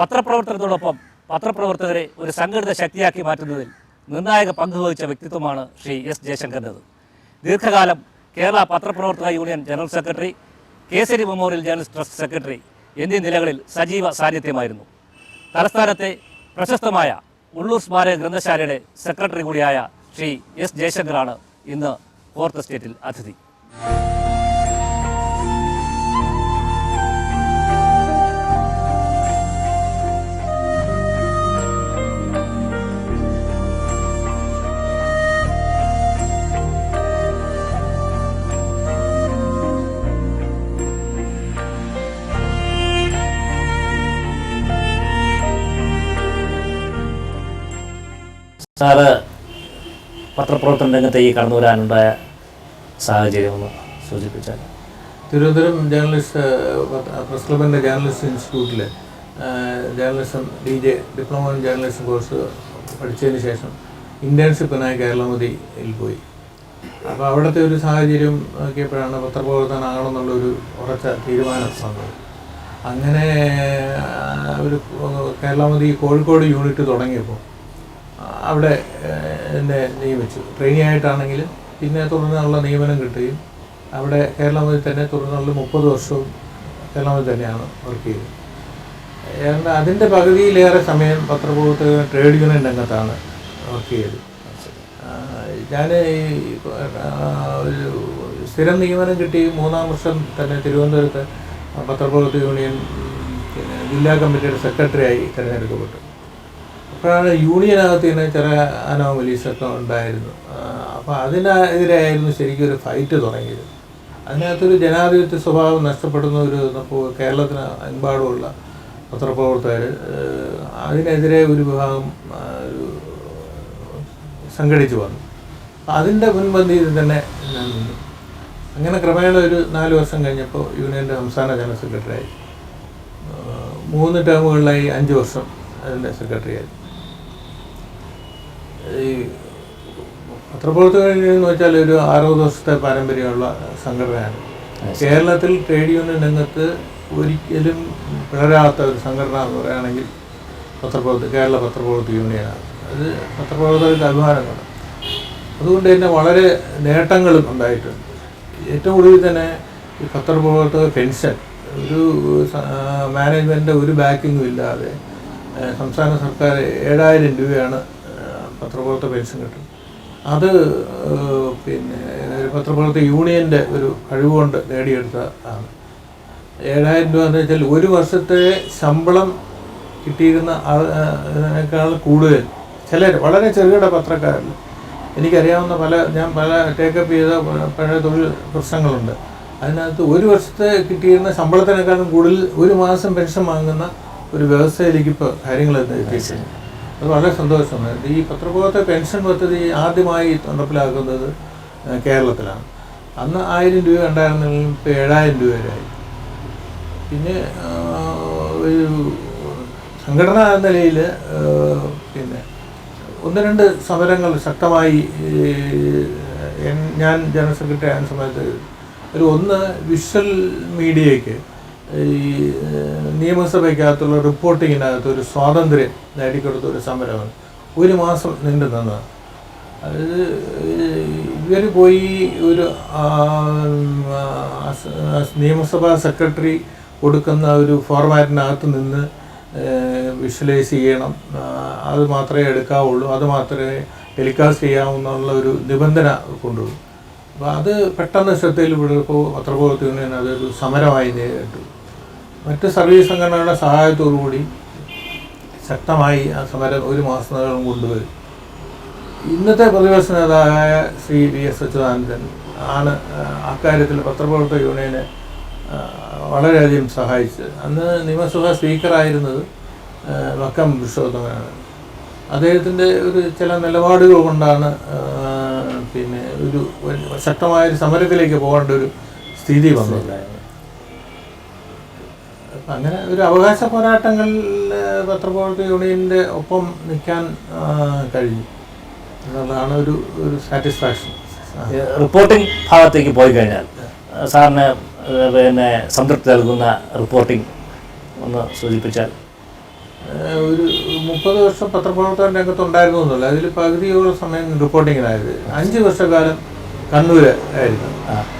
പത്രപ്രവർത്തനത്തോടൊപ്പം പത്രപ്രവർത്തകരെ ഒരു സംഘടിത ശക്തിയാക്കി മാറ്റുന്നതിൽ നിർണായക പങ്ക് വഹിച്ച വ്യക്തിത്വമാണ് ശ്രീ എസ് ജയശങ്കറിന്റെത്. ദീർഘകാലം കേരള പത്രപ്രവർത്തക union general secretary Kesari memorial journalist trust secretary എന്നീ നിലകളിൽ സജീവ സാന്നിധ്യമായിരുന്നു. തലസ്ഥാനത്തെ പ്രശസ്തമായ ഉള്ളൂർ സ്മാരക ഗ്രന്ഥശാലയുടെ സെക്രട്ടറി കൂടിയായ ശ്രീ എസ് ജയശങ്കറാണ് ഇന്ന് ഫോർത്ത് സ്റ്റേറ്റിൽ അതിഥി. സാറ് പത്രപ്രവർത്തന രംഗത്ത് ഈ കടന്നു വരാനുണ്ടായ സാഹചര്യം ഒന്ന് സൂചിപ്പിച്ചാൽ തിരുവനന്തപുരം ജേർണലിസ്റ്റ് പ്രസ് ക്ലബിന്റെ ജേർണലിസ്റ്റ് ഇൻസ്റ്റിറ്റ്യൂട്ടിൽ journalism D J diploma in journalism course പഠിച്ചതിന് ശേഷം ഇന്റേൺഷിപ്പിനായി കേരളമതിയിൽ പോയി. അപ്പോൾ അവിടുത്തെ ഒരു സാഹചര്യം നോക്കിയപ്പോഴാണ് പത്രപ്രവർത്തനാകണമെന്നുള്ള ഒരു ഉറച്ച തീരുമാനം വന്നത്. അങ്ങനെ ഒരു കേരളമതി കോഴിക്കോട് യൂണിറ്റ് തുടങ്ങിയപ്പോൾ അവിടെ എന്നെ നിയമിച്ചു. ട്രെയിനി ആയിട്ടാണെങ്കിലും പിന്നെ തുടർന്നുള്ള നിയമനം കിട്ടുകയും അവിടെ കേരളത്തിൽ തന്നെ തുടർന്നുള്ള മുപ്പത് വർഷവും കേരളത്തിൽ തന്നെയാണ് വർക്ക് ചെയ്തത്. ഏതാണ്ട് അതിന്റെ പകുതിയിലേറെ സമയം പത്രപ്രവർത്തക ട്രേഡ് യൂണിയൻ രംഗത്താണ് വർക്ക് ചെയ്തത്. ഞാൻ ഈ ഒരു സ്ഥിരം നിയമനം കിട്ടി മൂന്നാം വർഷം തന്നെ തിരുവനന്തപുരത്ത് പത്രപ്രവർത്തക യൂണിയൻ ജില്ലാ കമ്മിറ്റിയുടെ സെക്രട്ടറിയായി തിരഞ്ഞെടുക്കപ്പെട്ടു. അപ്പോഴാണ് യൂണിയനകത്ത് തന്നെ ചില അനോമലീസൊക്കെ ഉണ്ടായിരുന്നു. അപ്പോൾ അതിനെതിരെയായിരുന്നു ശരിക്കും ഒരു ഫൈറ്റ് തുടങ്ങിയത്. അതിനകത്തൊരു ജനാധിപത്യ സ്വഭാവം നഷ്ടപ്പെടുന്ന ഒരു ഇപ്പോൾ കേരളത്തിന് എമ്പാടുമുള്ള പത്രപ്രവർത്തകർ അതിനെതിരെ ഒരു വിഭാഗം സംഘടിച്ചു വന്നു. അതിന്റെ മുൻപന്തിയിൽ തന്നെ ഞാൻ നിന്നു. അങ്ങനെ ക്രമേണ ഒരു നാല് വർഷം കഴിഞ്ഞപ്പോൾ യൂണിയന്റെ സംസ്ഥാന ജനറൽ സെക്രട്ടറിയായി മൂന്ന് ടേമുകളിലായി അഞ്ച് വർഷം അതിന്റെ സെക്രട്ടറിയായി ഈ പത്രപ്രവർത്തകർ എന്ന് വെച്ചാൽ ഒരു അറുപത് ദിവസത്തെ പാരമ്പര്യമുള്ള സംഘടനയാണ്. കേരളത്തിൽ ട്രേഡ് യൂണിയൻ രംഗത്ത് ഒരിക്കലും പിളരാത്ത ഒരു സംഘടന എന്ന് പറയുകയാണെങ്കിൽ പത്രപ്രവർത്തക കേരള പത്രപ്രവർത്തക യൂണിയനാണ്. അത് പത്രപ്രവർത്തകർക്ക് അഭിമാനമാണ്. അതുകൊണ്ട് തന്നെ വളരെ നേട്ടങ്ങളും ഉണ്ടായിട്ടുണ്ട്. ഏറ്റവും ഒടുവിൽ തന്നെ ഈ പത്രപ്രവർത്തക പെൻഷൻ ഒരു മാനേജ്മെന്റിന്റെ ഒരു ബാക്കിങ്ങും ഇല്ലാതെ സംസ്ഥാന സർക്കാർ ഏഴായിരം രൂപയാണ് പത്രപ്രവർത്തക പെൻഷൻ കിട്ടും. അത് പിന്നെ പത്രപ്രവർത്തക യൂണിയന്റെ ഒരു കഴിവുകൊണ്ട് നേടിയെടുത്ത ആണ് ഏഴായിരം രൂപ എന്ന് വെച്ചാൽ ഒരു വർഷത്തെ ശമ്പളം കിട്ടിയിരുന്ന അതിനേക്കാൾ കൂടുതൽ. ചിലർ വളരെ ചെറുകിട പത്രക്കാരിൽ എനിക്കറിയാവുന്ന പല ഞാൻ പല ടേക്കപ്പ് ചെയ്ത പഴയ തൊഴിൽ പ്രശ്നങ്ങളുണ്ട്. അതിനകത്ത് ഒരു വർഷത്തെ കിട്ടിയിരുന്ന ശമ്പളത്തിനേക്കാളും കൂടുതൽ ഒരു മാസം പെൻഷൻ വാങ്ങുന്ന ഒരു വ്യവസ്ഥയിലേക്ക് ഇപ്പോൾ കാര്യങ്ങൾ എത്തിയിട്ടുണ്ട്. അത് വളരെ സന്തോഷമാണ്. ഈ പത്രബോധത്തെ പെൻഷൻ പദ്ധതി ആദ്യമായി നടപ്പിലാക്കുന്നത് കേരളത്തിലാണ്. അന്ന് ആയിരം രൂപ ഉണ്ടായിരുന്നെങ്കിൽ ഇപ്പോൾ ഏഴായിരം രൂപ വരെയായി പിന്നെ ഒരു സംഘടന എന്ന നിലയിൽ പിന്നെ ഒന്ന് രണ്ട് സമരങ്ങൾ ശക്തമായി ഞാൻ ജനറൽ സെക്രട്ടറി ആയ സമയത്ത് ഒരു ഒന്ന് വിഷ്വൽ മീഡിയയ്ക്ക് ഈ നിയമസഭയ്ക്കകത്തുള്ള റിപ്പോർട്ടിങ്ങിനകത്ത് ഒരു സ്വാതന്ത്ര്യം നേടിക്കൊടുത്ത ഒരു സമരമാണ്. ഒരു മാസം നീണ്ടു നിന്നത്. അത് ഇവർ പോയി ഒരു നിയമസഭാ സെക്രട്ടറി കൊടുക്കുന്ന ഒരു ഫോർമാറ്റിനകത്ത് നിന്ന് വിഷ്വലൈസ് ചെയ്യണം അത് മാത്രമേ എടുക്കാവുള്ളൂ. അത് മാത്രമേ ടെലികാസ്റ്റ് ചെയ്യാവുന്നുള്ള ഒരു നിബന്ധന കൊണ്ടുവരും അപ്പോൾ അത് പെട്ടെന്ന് ശ്രദ്ധയിൽ വിടുമ്പോൾ പത്രപ്രവർത്തക യൂണിയൻ അതൊരു സമരമായി നേരിട്ടു. മറ്റ് സർവീസ് സംഘടനകളുടെ സഹായത്തോടു കൂടി ശക്തമായി ആ സമരം ഒരു മാസത്തിനകം കൊണ്ടുവരും. ഇന്നത്തെ പ്രതിപക്ഷ നേതാവായ ശ്രീ വി എസ് അച്യുതാനന്ദൻ ആണ് അക്കാര്യത്തിൽ പത്രപ്രവർത്തക യൂണിയനെ വളരെയധികം സഹായിച്ചത്. അന്ന് നിയമസഭ സ്പീക്കറായിരുന്നത് വക്കം പുരുഷോത്തമനാണ്. അദ്ദേഹത്തിന്റെ ഒരു ചില നിലപാടുകൾ കൊണ്ടാണ് പിന്നെ ഒരു ശക്തമായൊരു സമരത്തിലേക്ക് പോകേണ്ട ഒരു സ്ഥിതി അപ്പം അങ്ങനെ ഒരു അവകാശ പോരാട്ടങ്ങളിൽ പത്രപ്രവർത്തക യൂണിയന്റെ ഒപ്പം നിൽക്കാൻ കഴിഞ്ഞു. എന്നുള്ളതാണ് ഒരു ഒരു സാറ്റിസ്ഫാക്ഷൻ. റിപ്പോർട്ടിംഗ് ഭാഗത്തേക്ക് പോയി കഴിഞ്ഞാൽ സാറിന് പിന്നെ സംതൃപ്തി നൽകുന്ന റിപ്പോർട്ടിംഗ് ഒന്ന് സൂചിപ്പിച്ചാൽ. ഒരു മുപ്പത് വർഷം പത്രപ്രവർത്തന രംഗത്തുണ്ടായിരുന്നു എന്നല്ല അതിൽ പകുതിയോളം സമയം റിപ്പോർട്ടിങ്ങിനായത്. അഞ്ച് വർഷക്കാലം കണ്ണൂർ ആയിരുന്നു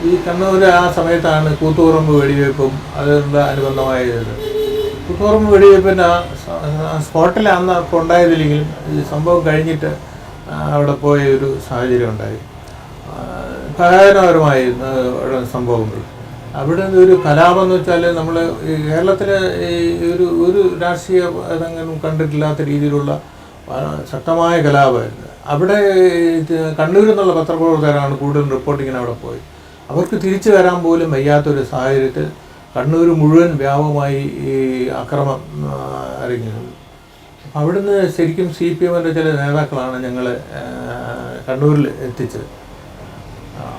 ഈ കണ്ണൂര് ആ സമയത്താണ് കൂത്തുപറമ്പ് വെടിവെപ്പും അതിനുള്ള അനുബന്ധമായ ഇത്? കൂത്തുപറമ്പ് വെടിവയ്പ്പിന്റെ ആ സ്പോട്ടിൽ അന്ന് അപ്പോൾ ഉണ്ടായതില്ലെങ്കിലും ഈ സംഭവം കഴിഞ്ഞിട്ട് അവിടെ പോയ ഒരു സാഹചര്യം ഉണ്ടായി. ഭയാനകരമായിരുന്നു സംഭവങ്ങൾ. അവിടെ ഒരു കലാപം എന്ന് വെച്ചാൽ നമ്മൾ ഈ കേരളത്തിലെ ഈ ഒരു ഒരു രാഷ്ട്രീയ ഏതെങ്കിലും കണ്ടിട്ടില്ലാത്ത രീതിയിലുള്ള ശക്തമായ കലാപമായിരുന്നു. അവിടെ കണ്ണൂർ എന്നുള്ള പത്രപ്രവർത്തകരാണ് കൂടുതൽ റിപ്പോർട്ടിങ്ങിന് അവിടെ പോയി അവർക്ക് തിരിച്ചു വരാൻ പോലും വയ്യാത്തൊരു സാഹചര്യത്തിൽ കണ്ണൂർ മുഴുവൻ വ്യാപകമായി ഈ അക്രമം അറിഞ്ഞിരുന്നു അവിടുന്ന് ശരിക്കും സി പി എമ്മിന്റെ ചില നേതാക്കളാണ് ഞങ്ങൾ കണ്ണൂരിൽ എത്തിച്ചത്.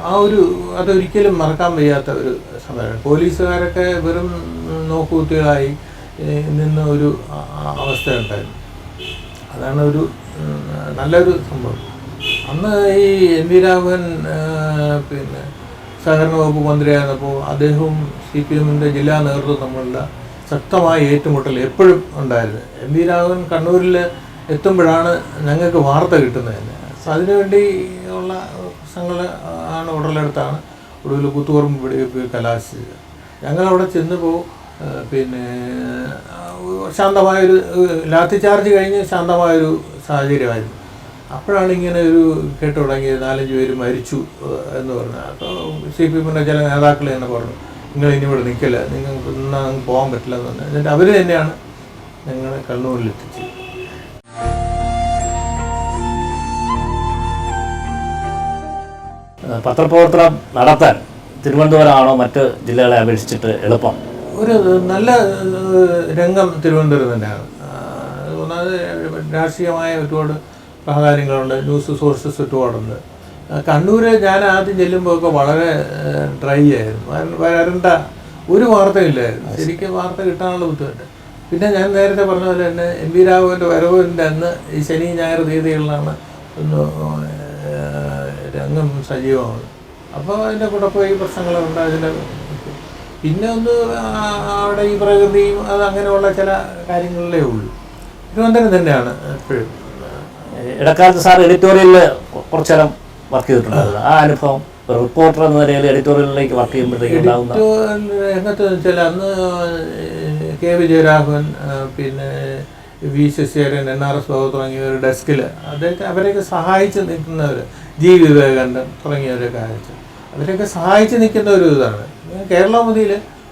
ആ ഒരു അതൊരിക്കലും മറക്കാൻ വയ്യാത്ത ഒരു സമയമാണ് പോലീസുകാരൊക്കെ വെറും നോക്കുകുത്തികളായി നിന്ന ഒരു അവസ്ഥ ഉണ്ടായിരുന്നു. അതാണ് ഒരു നല്ലൊരു സംഭവം. അന്ന് ഈ എൻ വി രാഘവൻ പിന്നെ സഹകരണ വകുപ്പ് മന്ത്രിയായിരുന്നപ്പോൾ അദ്ദേഹവും സി പി എമ്മിന്റെ ജില്ലാ നേതൃത്വം തമ്മിലുള്ള ശക്തമായ ഏറ്റുമുട്ടൽ എപ്പോഴും ഉണ്ടായിരുന്നു. എം വി രാഘവൻ കണ്ണൂരിൽ എത്തുമ്പോഴാണ് ഞങ്ങൾക്ക് വാർത്ത കിട്ടുന്നത് തന്നെ. സോ അതിനുവേണ്ടി ഉള്ള പ്രശ്നങ്ങൾ ആണ് ഉടലെടുത്താണ് ഒടുവിൽ കുത്തുപറമ്പ് വെടിവെപ്പ് കലാശിച്ചത്. ഞങ്ങളവിടെ ചെന്നപ്പോൾ പിന്നെ ശാന്തമായൊരു ലാത്തി ചാർജ് കഴിഞ്ഞ് ശാന്തമായൊരു സാഹചര്യമായിരുന്നു. അപ്പോഴാണ് ഇങ്ങനെ ഒരു കേട്ട് തുടങ്ങിയത്. നാലഞ്ച് പേര് മരിച്ചു എന്ന് പറഞ്ഞു. അപ്പോൾ സി പി എമ്മിന്റെ ചില നേതാക്കൾ തന്നെ പറഞ്ഞു. നിങ്ങൾ ഇനി ഇവിടെ നിൽക്കില്ല. നിങ്ങൾക്ക് ഇന്ന് പോകാൻ പറ്റില്ല എന്ന് പറഞ്ഞു. എന്നിട്ട് അവർ തന്നെയാണ് ഞങ്ങളെ ഏഹ് പത്രപ്രവർത്തനം നടത്താൻ തിരുവനന്തപുരമാണോ മറ്റ് ജില്ലകളെ അപേക്ഷിച്ചിട്ട് എളുപ്പം? ഒരു നല്ല രംഗം തിരുവനന്തപുരം തന്നെയാണ്. ഒന്നാമത് രാഷ്ട്രീയമായ ഒരുപാട് പ്രാധാന്യങ്ങളുണ്ട് ന്യൂസ് സോഴ്സസ് ഒരുപാടുണ്ട്. കണ്ണൂർ കണ്ണൂര് ഞാൻ ആദ്യം ചെല്ലുമ്പോൾ ഒക്കെ വളരെ ഡ്രൈ ആയിരുന്നു. വര- വരണ്ട ഒരു വാർത്തയില്ലായിരുന്നു. ശരിക്കും വാർത്ത കിട്ടാനുള്ള ബുദ്ധിമുട്ട്. പിന്നെ ഞാൻ നേരത്തെ പറഞ്ഞ പോലെ തന്നെ എം വി രാഘവന്റെ വരവിന്റെ അന്ന് ഈ ശനി ഞായർ തീയതികളിലാണ് ഒന്ന് രംഗം സജീവമാണ് അപ്പോൾ അതിന്റെ കൂടെ പോയി പ്രശ്നങ്ങളുണ്ട് അതിന്റെ പിന്നെ ഒന്ന് അവിടെ ഈ പ്രകൃതിയും അത് അങ്ങനെയുള്ള ചില കാര്യങ്ങളിലേ ഉള്ളൂ. തിരുവനന്തപുരം തന്നെയാണ് എപ്പോഴും. ഇടക്കാലത്ത് സാർ എഡിറ്റോറിയലിൽ കുറച്ചു നേരം വർക്ക് ചെയ്തിട്ടുണ്ട് ആ അനുഭവം റിപ്പോർട്ടർ എന്ന നിലയിൽ എഡിറ്റോറിയലിലേക്ക് വർക്ക് ചെയ്യുമ്പോഴത്തേക്ക് ഉണ്ടാകുന്ന രംഗത്ത് വെച്ചാൽ അന്ന് കെ. വിജയരാഘവൻ പിന്നെ V. Sasidharan N. R. S. Babu തുടങ്ങിയവർ ഡെസ്കിൽ അദ്ദേഹത്തെ അവരെയൊക്കെ സഹായിച്ച് നിൽക്കുന്നവർ ജി. വിവേകാനന്ദൻ തുടങ്ങിയവരൊക്കെ അയച്ചു അവരെയൊക്കെ സഹായിച്ച് നിൽക്കുന്ന ഒരു ഇതാണ്. കേരള മുതിയിൽ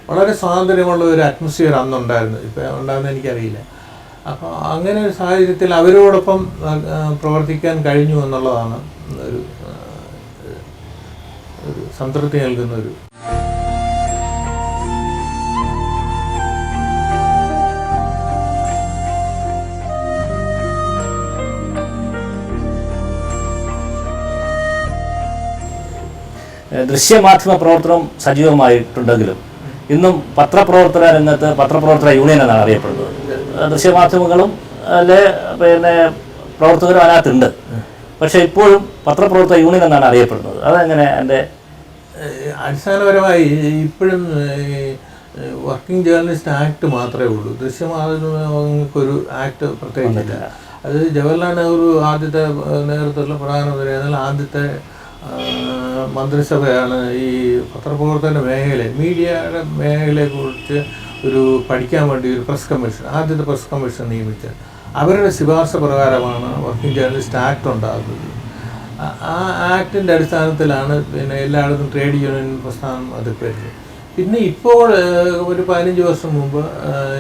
വളരെ സ്വാതന്ത്ര്യമുള്ള ഒരു അറ്റ്മോസ്ഫിയർ അന്നുണ്ടായിരുന്നു. ഇപ്പോൾ ഉണ്ടാകുന്ന എനിക്കറിയില്ല. അപ്പോൾ അങ്ങനെ ഒരു സാഹചര്യത്തിൽ അവരോടൊപ്പം പ്രവർത്തിക്കാൻ കഴിഞ്ഞു എന്നുള്ളതാണ് ഒരു സംതൃപ്തി നൽകുന്ന ഒരു ദൃശ്യമാധ്യമ പ്രവർത്തനം സജീവമായിട്ടുണ്ടെങ്കിലും ഇന്നും പത്രപ്രവർത്തന രംഗത്ത് പത്രപ്രവർത്തന യൂണിയൻ എന്നാണ് അറിയപ്പെടുന്നത്. ദൃശ്യമാധ്യമങ്ങളും അല്ലെ പിന്നെ പ്രവർത്തകരും അതിനകത്തുണ്ട്. പക്ഷേ ഇപ്പോഴും പത്രപ്രവർത്തക യൂണിയൻ എന്നാണ് അറിയപ്പെടുന്നത്. അതെങ്ങനെ എന്റെ അടിസ്ഥാനപരമായി ഇപ്പോഴും വർക്കിംഗ് ജേർണലിസ്റ്റ് ആക്ട് മാത്രമേ ഉള്ളൂ. ദൃശ്യമാധ്യമങ്ങൾക്കൊരു ആക്ട് പ്രത്യേകിച്ചില്ല. അത് ജവഹർലാൽ നെഹ്റു ആദ്യത്തെ നേതൃത്വത്തിലുള്ള പ്രധാനമന്ത്രി എന്നാൽ ആദ്യത്തെ മന്ത്രിസഭയാണ് ഈ പത്രപ്രവർത്തന മേഖല മീഡിയയുടെ മേഖലയെക്കുറിച്ച് ഒരു പഠിക്കാൻ വേണ്ടി ഒരു പ്രസ് കമ്മീഷൻ ആദ്യത്തെ പ്രസ് കമ്മീഷൻ നിയമിച്ചത്. അവരുടെ ശുപാർശ പ്രകാരമാണ് വർക്കിംഗ് ജേർണലിസ്റ്റ് ആക്ട് ഉണ്ടാകുന്നത്. ആ- ആക്ടിന്റെ അടിസ്ഥാനത്തിലാണ് പിന്നെ എല്ലായിടത്തും ട്രേഡ് യൂണിയൻ പ്രസ്ഥാനം വരുന്നത്. പിന്നെ ഇപ്പോൾ ഒരു പതിനഞ്ച് വർഷം മുമ്പ്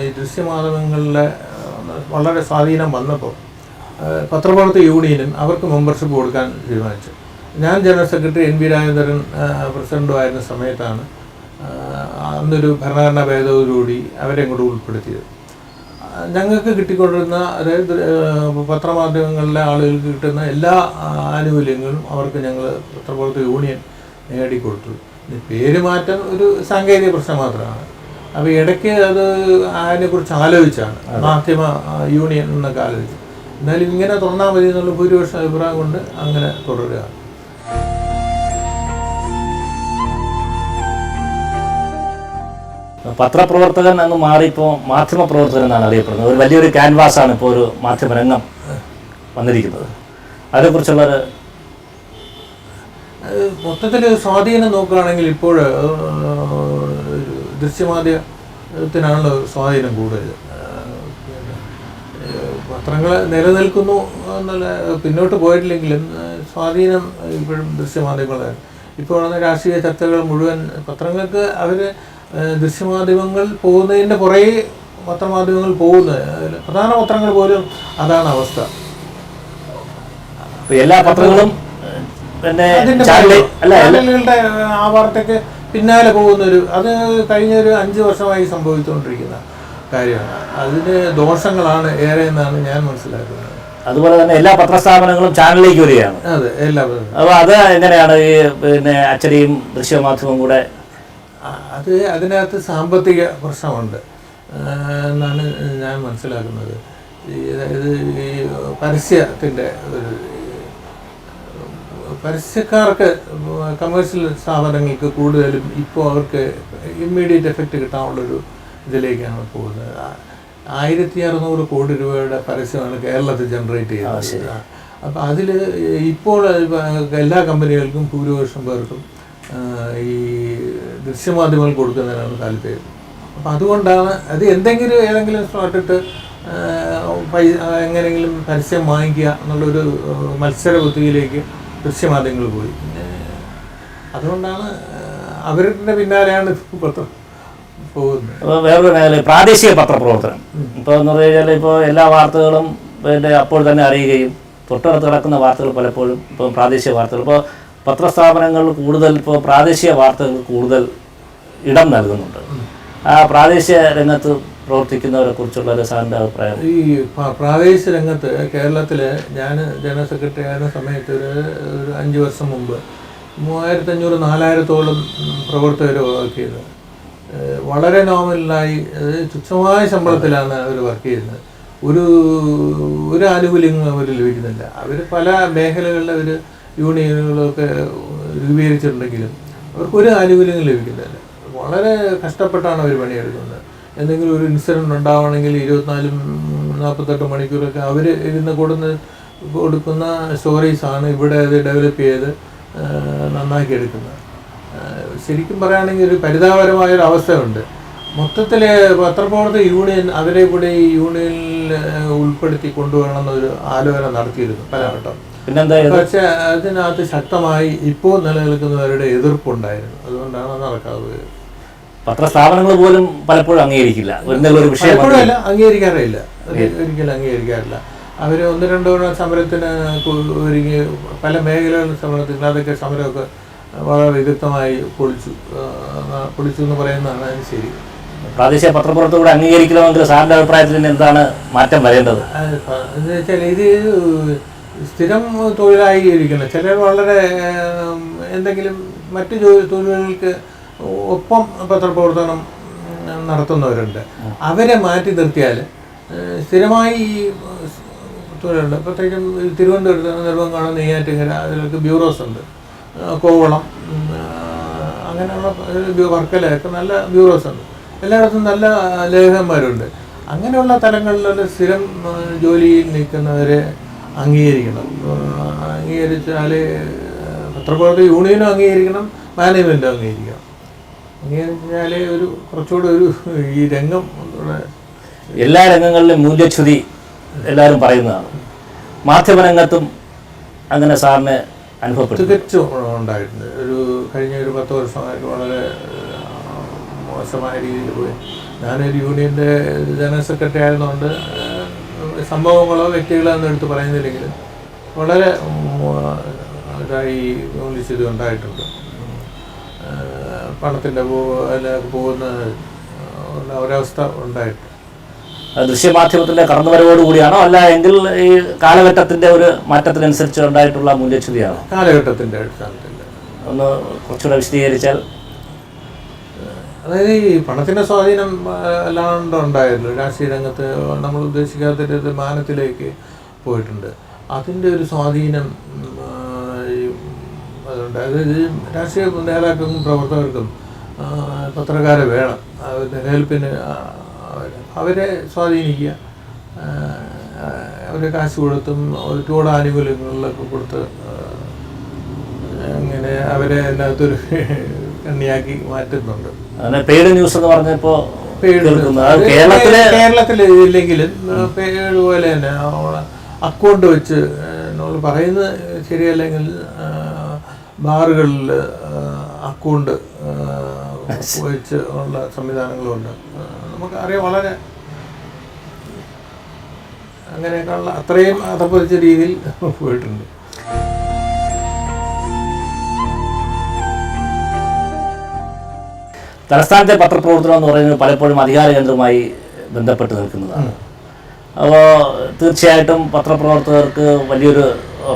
ഈ ദൃശ്യമാധ്യമങ്ങളിലെ വളരെ സ്വാധീനം വന്നപ്പോൾ പത്രപ്രവർത്തക യൂണിയനും അവർക്ക് മെമ്പർഷിപ്പ് കൊടുക്കാൻ തീരുമാനിച്ചു. ഞാൻ general secretary N V Rajendran പ്രസിഡന്റുമായിരുന്ന സമയത്താണ് അന്നൊരു ഭരണഘടനാ ഭേദഗതിയോടുകൂടി അവരെ കൂടെ ഉൾപ്പെടുത്തിയത്. ഞങ്ങൾക്ക് കിട്ടിക്കൊണ്ടിരുന്ന അതായത് പത്രമാധ്യമങ്ങളിലെ ആളുകൾക്ക് കിട്ടുന്ന എല്ലാ ആനുകൂല്യങ്ങളും അവർക്ക് ഞങ്ങൾ പത്രപ്രവർത്തക യൂണിയൻ നേടിക്കൊടുത്തു. പേര് മാറ്റം ഒരു സാങ്കേതിക പ്രശ്നം മാത്രമാണ്. അപ്പോൾ ഇടയ്ക്ക് അത് അതിനെക്കുറിച്ച് ആലോചിച്ചാണ് മാധ്യമ യൂണിയൻ എന്നൊക്കെ ആലോചിച്ചു. എന്നാലും ഇങ്ങനെ തുറന്നാൽ മതി എന്നുള്ള ഭൂരിപക്ഷ അഭിപ്രായം കൊണ്ട് അങ്ങനെ തുടരുകയാണ്. പത്രപ്രവർത്തകൻ എന്ന് മാറി ഇപ്പോൾ മാധ്യമപ്രവർത്തകൻ എന്നാണ് അറിയപ്പെടുന്നത്. ഒരു വലിയൊരു ക്യാൻവാസാണ് ഇപ്പോൾ ഒരു മാധ്യമരംഗം വന്നിരിക്കുന്നത്. അതിനെക്കുറിച്ചുള്ളൊരു മൊത്തത്തിൽ സ്വാധീനം നോക്കുകയാണെങ്കിൽ ഇപ്പോൾ ദൃശ്യമാധ്യമത്തിനാണല്ലോ സ്വാധീനം കൂടുതൽ പത്രങ്ങൾ നിലനിൽക്കുന്നു എന്നുള്ള പിന്നോട്ട് പോയിട്ടില്ലെങ്കിലും സ്വാധീനം ഇപ്പോഴും ദൃശ്യമാധ്യമങ്ങളാണ് ഇപ്പോൾ രാഷ്ട്രീയ ചർച്ചകൾ മുഴുവൻ പത്രങ്ങൾക്ക് അവർ ദൃശ്യമാധ്യമങ്ങൾ പോകുന്നതിന്റെ കുറേ പത്രമാധ്യമങ്ങൾ പോകുന്നത്. പ്രധാന പത്രങ്ങൾ പോലും അതാണ് അവസ്ഥ. എല്ലാ പത്രങ്ങളും പിന്നെ ചാനലുകളുടെ ആ വാർത്തയ്ക്ക് പിന്നാലെ പോകുന്ന ഒരു അത് കഴിഞ്ഞ ഒരു അഞ്ച് വർഷമായി സംഭവിച്ചുകൊണ്ടിരിക്കുന്ന കാര്യമാണ്. അതിന് ദോഷങ്ങളാണ് ഏറെ എന്നാണ് ഞാൻ മനസ്സിലാക്കുന്നത്. അതുപോലെ തന്നെ എല്ലാ പത്രസ്ഥാപനങ്ങളും ചാനലിലേക്ക് വരികയാണ്. അതെ അപ്പോൾ അത് എങ്ങനെയാണ് ഈ പിന്നെ അച്ചടിയും ദൃശ്യമാധ്യമവും കൂടെ അത് അതിനകത്ത് സാമ്പത്തിക പ്രശ്നമുണ്ട്. എന്നാണ് ഞാൻ മനസ്സിലാക്കുന്നത്. ഈ അതായത് ഈ പരസ്യത്തിന്റെ ഒരു പരസ്യക്കാർക്ക് കമേഴ്ഷ്യൽ സ്ഥാപനങ്ങൾക്ക് കൂടുതലും ഇപ്പോൾ അവർക്ക് ഇമ്മീഡിയറ്റ് എഫക്റ്റ് കിട്ടാനുള്ളൊരു ഇതിലേക്കാണ് പോകുന്നത്. ആയിരത്തി അറുന്നൂറ് കോടി രൂപയുടെ പരസ്യമാണ് കേരളത്തിൽ ജനറേറ്റ് ചെയ്യുന്നത്. അപ്പോൾ അതിൽ ഇപ്പോൾ എല്ലാ കമ്പനികൾക്കും ഭൂരിപക്ഷം പേർക്കും ഈ ദൃശ്യമാധ്യമങ്ങൾ കൊടുക്കുന്നതിനാണ് താല്പര്യം. അപ്പം അതുകൊണ്ടാണ് അത് എന്തെങ്കിലും ഏതെങ്കിലും സ്ലോട്ടിട്ട് പൈസ എങ്ങനെയെങ്കിലും പരസ്യം വാങ്ങിക്കുക എന്നുള്ളൊരു മത്സര ബുദ്ധിയിലേക്ക് ദൃശ്യമാധ്യമങ്ങൾ പോയി. പിന്നെ അതുകൊണ്ടാണ് അവരുടെ പിന്നാലെയാണ് പത്രം പോകുന്നത്. അപ്പോൾ വേറൊരു മേഖല പ്രാദേശിക പത്രപ്രവർത്തനം. ഇപ്പോൾ എന്ന് പറഞ്ഞു കഴിഞ്ഞാൽ ഇപ്പോൾ എല്ലാ വാർത്തകളും പിന്നെ അപ്പോൾ തന്നെ അറിയുകയും തൊട്ടടുത്ത് കിടക്കുന്ന വാർത്തകൾ പലപ്പോഴും ഇപ്പോൾ പ്രാദേശിക വാർത്തകൾ. ഇപ്പോൾ പത്രസ്ഥാപനങ്ങൾ കൂടുതൽ ഇപ്പോൾ പ്രാദേശിക വാർത്തകൾ കൂടുതൽ ഇടം നൽകുന്നുണ്ട്. ആ പ്രാദേശിക രംഗത്ത് പ്രവർത്തിക്കുന്നവരെ കുറിച്ചുള്ള ഒരു സാറിന്റെ അഭിപ്രായം? ഈ പ്രാദേശിക രംഗത്ത് കേരളത്തിൽ ഞാൻ ജനറൽ സെക്രട്ടറി ആയിരുന്ന സമയത്ത് ഒരു ഒരു അഞ്ച് വർഷം മുമ്പ് മൂവായിരത്തി അഞ്ഞൂറ് നാലായിരത്തോളം പ്രവർത്തകർ വർക്ക് ചെയ്തത്. വളരെ നോമിനലായി തുച്ഛമായ ശമ്പളത്തിലാണ് അവർ വർക്ക് ചെയ്യുന്നത്. ഒരു ഒരു ആനുകൂല്യങ്ങളും അവർ ലഭിക്കുന്നില്ല. അവർ പല മേഖലകളിൽ അവർ യൂണിയനുകളൊക്കെ രൂപീകരിച്ചിട്ടുണ്ടെങ്കിലും അവർക്ക് ഒരു ആനുകൂല്യങ്ങൾ ലഭിക്കുന്നില്ല. വളരെ കഷ്ടപ്പെട്ടാണ് അവർ പണിയെടുക്കുന്നത്. എന്തെങ്കിലും ഒരു ഇൻസിഡന്റ് ഉണ്ടാവണമെങ്കിൽ ഇരുപത്തിനാലും നാൽപ്പത്തെട്ട് മണിക്കൂറൊക്കെ അവർ ഇരുന്ന് കൊടുന്ന് കൊടുക്കുന്ന സ്റ്റോറീസാണ് ഇവിടെ അത് ഡെവലപ്പ് ചെയ്ത് നന്നാക്കി എടുക്കുന്നത് ശരിക്കും പറയുകയാണെങ്കിൽ ഒരു പരിതാപകരമായ ഒരു അവസ്ഥയുണ്ട് മൊത്തത്തിൽ പത്രപ്രവർത്തക യൂണിയൻ അവരെ കൂടെ ഈ യൂണിയനിൽ ഉൾപ്പെടുത്തി കൊണ്ടുവരണം എന്നൊരു ആലോചന നടത്തിയിരുന്നു പലവട്ടം. പിന്നെന്താ? പക്ഷെ അതിനകത്ത് ശക്തമായി ഇപ്പോൾ നിലനിൽക്കുന്നവരുടെ എതിർപ്പുണ്ടായിരുന്നു. അതുകൊണ്ടാണ് അത് നടക്കാതെ പോയത് പത്രസ്ഥാപനങ്ങൾ പോലും പലപ്പോഴും അംഗീകരിക്കില്ല. ഒരു വിഷയം അംഗീകരിക്കാറില്ല ഒരിക്കലും അംഗീകരിക്കാറില്ല. അവർ ഒന്ന് രണ്ടോ സമരത്തിന് ഒരുങ്ങി പല മേഖലകളിലും സമരത്തിൽ അതൊക്കെ സമരമൊക്കെ വളരെ വിദഗ്ധമായി പൊളിച്ചു. പൊളിച്ചു എന്ന് പറയുന്നതാണ് അതിന് ശരി. പ്രാദേശിക പത്രപ്രവർത്തകർ കൂടെ അംഗീകരിക്കണമെങ്കിൽ സാറിന്റെ അഭിപ്രായത്തിൽ എന്താണ് മാറ്റം വരേണ്ടത്? എന്ന് വെച്ചാൽ ഇത് സ്ഥിരം തൊഴിലായി ഇരിക്കുന്നത് ചിലർ വളരെ എന്തെങ്കിലും മറ്റ് തൊഴിലുകൾക്ക് ഒപ്പം പത്രപ്രവർത്തനം നടത്തുന്നവരുണ്ട്. അവരെ മാറ്റി നിർത്തിയാൽ സ്ഥിരമായി ഈ തൊഴിലുണ്ട്. പ്രത്യേകിച്ചും തിരുവനന്തപുരത്ത് നെടുവങ്കാട് നെയ്യാറ്റിങ്ങര അതിലൊക്കെ ബ്യൂറോസ് ഉണ്ട്. കോവളം അങ്ങനെയുള്ള വർക്കലൊക്കെ നല്ല ബ്യൂറോസ് ഉണ്ട്. എല്ലായിടത്തും നല്ല ലേഖകന്മാരുണ്ട്. അങ്ങനെയുള്ള തലങ്ങളിലുള്ള സ്ഥിരം ജോലിയിൽ നിൽക്കുന്നവരെ അംഗീകരിക്കണം. അംഗീകരിച്ചാലേ അംഗീകരിച്ചാൽ പത്രപ്രവർത്തക യൂണിയനും അംഗീകരിക്കണം മാനേജ്മെന്റും അംഗീകരിക്കണം. അംഗീകരിച്ചാലേ ഒരു കുറച്ചുകൂടെ ഒരു ഈ രംഗം എല്ലാ രംഗങ്ങളിലും മൂല്യച്യുതി എല്ലാവരും പറയുന്നതാണ്. മാധ്യമരംഗത്തും അങ്ങനെ സാറിന് അനുഭവപ്പെട്ടു തികച്ചും ഉണ്ടായിട്ടുണ്ട്. ഒരു കഴിഞ്ഞ ഒരു പത്ത് വർഷമായിട്ട് വളരെ മോശമായ രീതിയിൽ പോയി. ഞാനൊരു യൂണിയന്റെ ജനറൽ സെക്രട്ടറി ആയതുകൊണ്ട് സംഭവങ്ങളോ വ്യക്തികളോ ഒന്നും എടുത്ത് പറയുന്നില്ലെങ്കിലും വളരെ ഇതായി മൂല്യസ്ഥിതി ഉണ്ടായിട്ടുണ്ട്. പണത്തിന്റെ പോകുന്ന ഒരവസ്ഥ ഉണ്ടായിട്ട് ദൃശ്യമാധ്യമത്തിന്റെ കടന്നുവരവോടുകൂടിയാണോ? കടന്നുവരവോട് കൂടിയാണോ അല്ല എങ്കിൽ ഈ കാലഘട്ടത്തിന്റെ ഒരു മാറ്റത്തിനനുസരിച്ച് ഉണ്ടായിട്ടുള്ള മൂല്യച്യുതിയാണോ കാലഘട്ടത്തിന്റെ അടിസ്ഥാനത്തിൽ. ഒന്ന് കുറച്ചുകൂടെ വിശദീകരിച്ചാൽ അതായത് ഈ പണത്തിന്റെ സ്വാധീനം അല്ലാണ്ട് ഉണ്ടായിരുന്നു. രാഷ്ട്രീയ രംഗത്ത് നമ്മൾ ഉദ്ദേശിക്കാത്ത ഒരു മാനത്തിലേക്ക് പോയിട്ടുണ്ട്. അതിന്റെ ഒരു സ്വാധീനം അതുകൊണ്ട് അതായത് രാഷ്ട്രീയ നേതാക്കൾക്കും പ്രവർത്തകർക്കും പത്രക്കാരെ വേണം. ഹെൽപ്പിന് അവരെ- സ്വാധീനിക്കുക. അവരെ കാശ് കൊടുത്തും ഒരുപാട് ആനുകൂല്യങ്ങളിലൊക്കെ കൊടുത്ത് അങ്ങനെ അവരെ അതിനകത്തൊരു കണ്ണിയാക്കി മാറ്റുന്നുണ്ട്. അങ്ങനെ പെയ്ഡ് ന്യൂസ് എന്ന് പറഞ്ഞപ്പോ കേരളത്തിലെ ഇല്ലെങ്കിലും പേര് പോലെ തന്നെ അക്കൗണ്ട് വെച്ച് നമ്മൾ പറയുന്നത് ശരിയല്ലെങ്കിൽ ബാറുകളിൽ അക്കൗണ്ട് വെച്ച് ഉള്ള സംവിധാനങ്ങളുണ്ട്. നമുക്ക് അറിയാം വളരെ അങ്ങനെയൊക്കെയുള്ള അത്രയും അതപ്പൊരിച്ച രീതിയിൽ പോയിട്ടുണ്ട്. തലസ്ഥാനത്തെ പത്രപ്രവർത്തനം എന്ന് പറയുന്നത് പലപ്പോഴും അധികാര കേന്ദ്രമായി ബന്ധപ്പെട്ട് നിൽക്കുന്നതാണ്. അപ്പോൾ തീർച്ചയായിട്ടും പത്രപ്രവർത്തകർക്ക് വലിയൊരു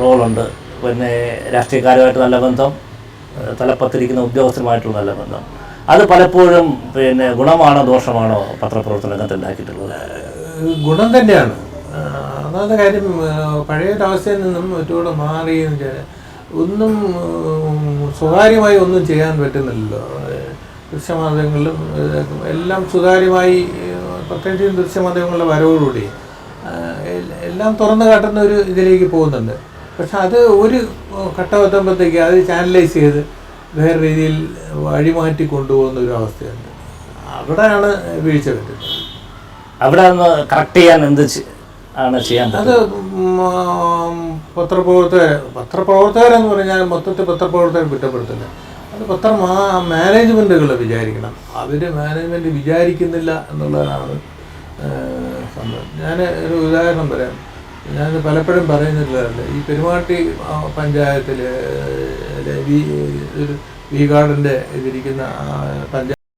റോളുണ്ട്. പിന്നെ രാഷ്ട്രീയക്കാരുമായിട്ട് നല്ല ബന്ധം തലപ്പത്തിരിക്കുന്ന ഉദ്യോഗസ്ഥരുമായിട്ടുള്ള നല്ല ബന്ധം. അത് പലപ്പോഴും പിന്നെ ഗുണമാണോ ദോഷമാണോ പത്രപ്രവർത്തന രംഗത്ത് ഉണ്ടാക്കിയിട്ടുള്ളത് ഗുണം തന്നെയാണ്. അതായത് കാര്യം. ആ, പഴയ ഒരവസ്ഥയിൽ നിന്നും ഒരുപാട് മാറി ഒന്നും സ്വകാര്യമായി ഒന്നും ചെയ്യാൻ പറ്റുന്നില്ലല്ലോ. ദൃശ്യമാധ്യമങ്ങളിലും എല്ലാം സുതാര്യമായി പ്രത്യേകിച്ചും ദൃശ്യമാധ്യമങ്ങളുടെ വരവോടുകൂടി എല്ലാം തുറന്നു കാട്ടുന്ന ഒരു ഇതിലേക്ക് പോകുന്നുണ്ട്. പക്ഷെ അത് ഒരു ഘട്ടമെത്തുമ്പോഴത്തേക്ക് അത് ചാനലൈസ് ചെയ്ത് വേറെ രീതിയിൽ വഴിമാറ്റി കൊണ്ടുപോകുന്ന ഒരു അവസ്ഥയുണ്ട്. അവിടെയാണ് വീഴ്ച പറ്റുന്നത്. അവിടെ നിന്ന് കറക്റ്റ് ചെയ്യാൻ എന്ത് ആണ് ചെയ്യാൻ അത് പത്രപ്രവർത്തകർ പത്രപ്രവർത്തകരെന്ന് പറഞ്ഞാൽ മൊത്തത്തിൽ പത്രപ്രവർത്തകർ കുറ്റപ്പെടുത്തില്ല അത് പത്ര മാനേജ്മെന്റുകൾ വിചാരിക്കണം. അവർ മാനേജ്മെന്റ് വിചാരിക്കുന്നില്ല എന്നുള്ളതാണ് ആ, സംഭവം. ഞാൻ ഒരു ഉദാഹരണം പറയാം. ഞാൻ പലപ്പോഴും പറയുന്നില്ല ഈ പെരുമാട്ടി പഞ്ചായത്തിൽ ഒരു വി ഗാർഡന്റെ ഇതിരിക്കുന്ന പഞ്ചായത്ത്